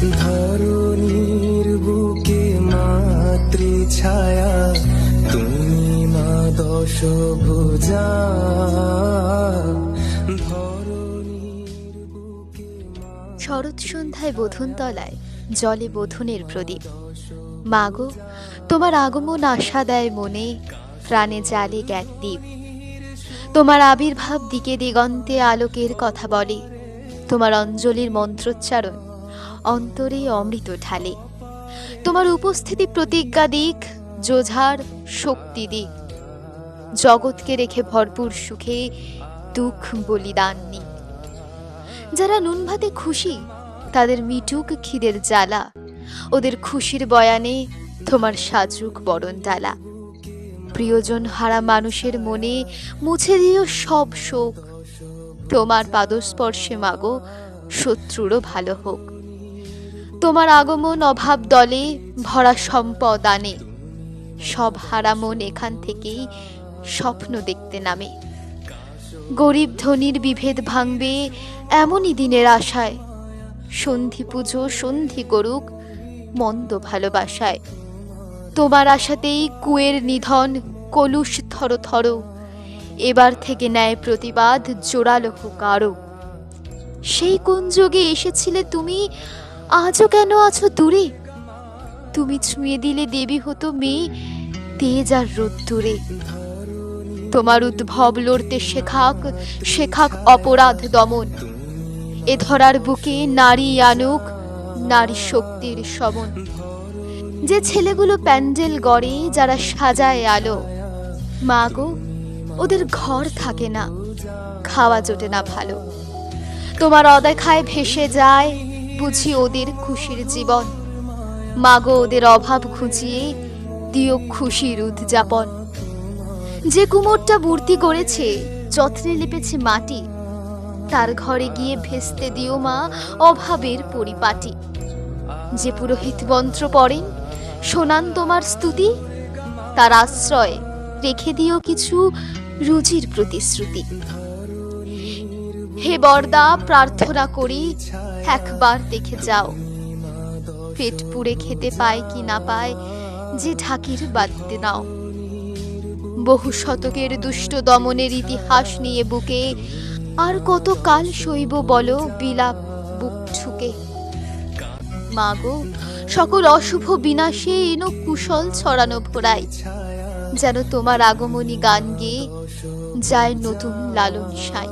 ধরণীর বুকে ছায়া তুমি মা দশ ভুজা শরৎ সন্ধ্যায় বধুনতলায় জলে বোধনের প্রদীপ। মাগো, তোমার আগমন আশা দেয় মনে, প্রাণে জালে জ্ঞাত দ্বীপ। তোমার আবির্ভাব দিকে দিগন্তে আলোকের কথা বলে। তোমার অঞ্জলির মন্ত্রোচ্চারণ অন্তরে অমৃত ঢালে। তোমার উপস্থিতি প্রতিজ্ঞা দিক যোঝার শক্তি দিক। জগৎকে রেখে ভরপুর সুখে দুঃখ বলিদান নিক। যারা নুন ভাতে খুশি, তাদের মিটুক খিদের জ্বালা। ওদের খুশির বয়ানে তোমার সাজুক বরণ ডালা। প্রিয়জন হারা মানুষের মনে, মুছে দিও সব শোক। তোমার পাদস্পর্শে মাগো শত্রুরও ভালো হোক। তোমার আগমন অভাব দলে ভরা সম্পদ আনে। সব হারা মন এখান থেকেই স্বপ্ন দেখতে নামে। গরিব ধনির বিভেদ ভাঙবে এমনই দিনের আশায়। সন্ধি পুজো, সন্ধি করুক, মন্দ ভালোবাসায়। তোমার আশাতেই কুয়ের নিধন কলুষ থর থর। এবার থেকে ন্যায় প্রতিবাদ জোরালো হোক আরও। সেই কোন যোগে এসেছিলে তুমি? আজও কেন আছো দূরে? তুমি ছুঁয়ে দিলে দেবী হতো মেয়ে, তেজ আর রোদ্দুরে। তোমার উদ্ভব লড়তে শেখাক শেখাক অপরাধ দমন। এ ধরার বুকে নারী আনুক, নারী শক্তির সমন যে ছেলেগুলো প্যান্ডেল গড়ে, যারা সাজায় আলো। মা গো, ওদের ঘর থাকে না, খাওয়া জোটে না ভালো। তোমার অদেখায় ভেসে যায় বুঝি ওদের খুশির জীবন। মাগো ওদের অভাব খুঁজিয়ে দিও খুশির উদযাপন। যে কুমোরটা মূর্তি করেছে, যত্নে লেপেছে মাটি, তার ঘরে গিয়ে ভেস্তে দিও মা অভাবের পরিপাটি। যে পুরোহিত মন্ত্র পড়েন শোনান তোমার স্তুতি, তার আশ্রয় রেখে দিও কিছু রুজির প্রতিশ্রুতি। হে বরদা, প্রার্থনা করি, একবার দেখে যাও। পেট পুড়ে খেতে পায় কি না পায়, যে ঢাকির বাদতে নাও। বহু শতকের দুষ্ট দমনের ইতিহাস নিয়ে বুকে, আর কত কাল সইব বলো বিলাপ বুক ঠুকে। মাগো সকল অশুভ বিনাশে এনো কুশল ছড়ানো ভোরাই যেন তোমার আগমনী গান গেয়ে যায় নতুন লালন সাই